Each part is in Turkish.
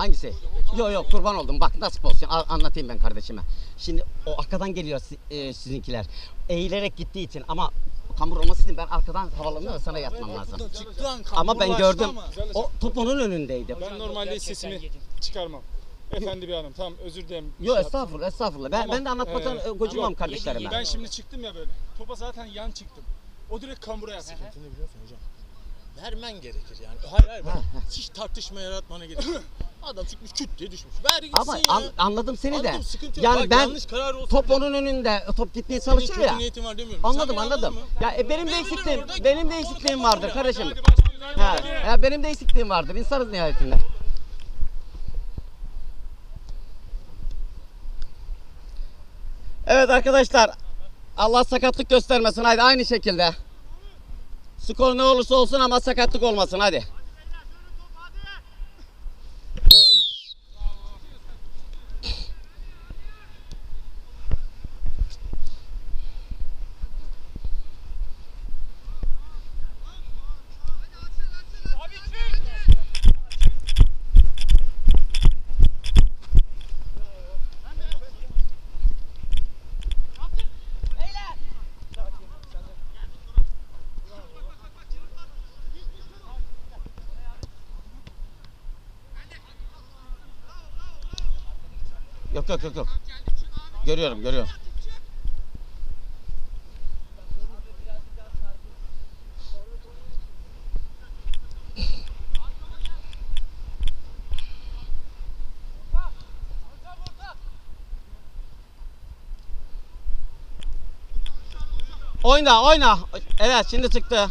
Hangisi? Yok yok kurban oldum. Bak nasıl pozisyon. A- anlatayım ben kardeşime. Şimdi o arkadan geliyor si- e, sizinkiler. Eğilerek gittiği için ama kambur olması için ben arkadan havalanıyor sana yatmam lazım. Çıktı an Ama ben gördüm. O top onun önündeydi. Ben normalde hiç sesimi çıkarmam. Efendi bir hanım. Tamam özür dilerim. Yok estağfurullah estağfurullah. Ben, Tamam. ben de anlatmaktan Ee, e, gocunmam yok, kardeşlerime. Ben şimdi çıktım ya böyle. Topa zaten yan çıktım. O direkt kambura yattı. Sıkıntını biliyorsun hocam. Vermen gerekir yani. Hayır hayır bak. Hiç tartışma yaratmana gerek yok. Adam çıkmış küt diye düşmüş. Ver gitsin Ama ya. an- anladım seni de. Anladım, sıkıntı yok. Yani Bak, ben yanlış karar olsa top bile- onun önünde top gitmeye Senin çalışıyor kötü ya. niyetin var demiyorum. Anladım Sen beni anladım. anladın mı? Ya e, benim de Ben eksikliğim orada- benim de Konu eksikliğim kapandı vardır ya. kardeşim. Hadi Ha, hadi. ya benim de eksikliğim vardır. İnsanız nihayetinde. Evet arkadaşlar. Allah sakatlık göstermesin. Haydi aynı şekilde. Skor ne olursa olsun ama sakatlık olmasın. Hadi. Yok yok yok yok. Görüyorum görüyorum. Oyna oyna. Evet şimdi çıktı.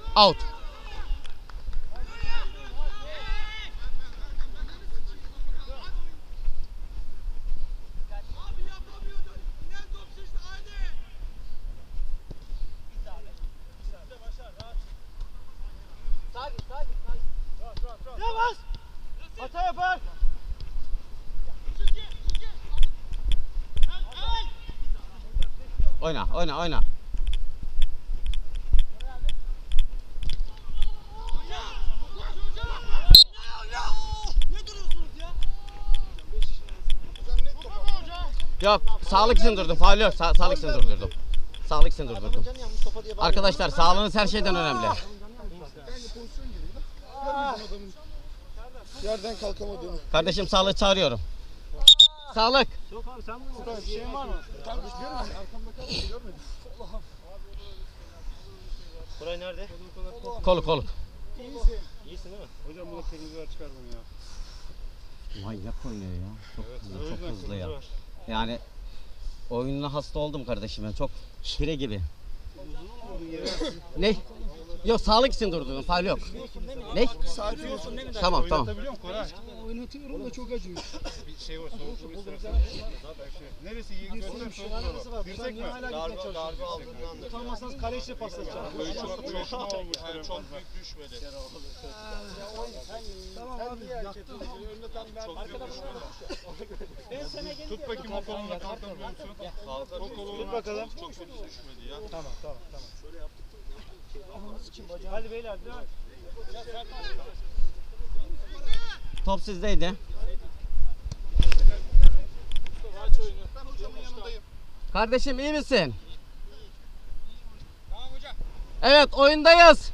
yapar. Oyna oyna oyna. Ne duruyorsunuz ya? Yok sağlık için durdum. Faul yok. Sa- sağlık için durdurdum. Sağlık için durdurdum. Arkadaşlar sağlığınız her şeyden önemli. Yerden kalkamadığını. Kardeşim sağlık çağırıyorum. Sağlık. Bir şeyin var mı? Koray nerede? Koluk koluk. İyisin değil mi? Hocam bunu kırmızılar çıkar bunu ya. Manyak oynuyor ya. Çok hızlı, çok hızlı ya. Yani oyununa hasta oldum kardeşim ben. Çok pire gibi. ne? Yok sağlık için durdurdum. Faul yok. Ne? Tamam tamam. Biliyor musun Koray? Oynatıyorum da çok acıyor. Bir şey var soğuk. Neresi iyi göster soğuk su. Dirsek mi? Darbe, darbe aldığından Utanmazsanız kale içine paslatacağım. Çok çok olmuş. Çok büyük düşmedi. Tamam abi yaktım. Önüne tam ben. Tut bakayım o kolunu musun? Tut bakalım. Çok kötü düşmedi ya. Tamam tamam tamam. Hadi beyler. Top sizdeydi. Kardeşim iyi misin? Evet oyundayız.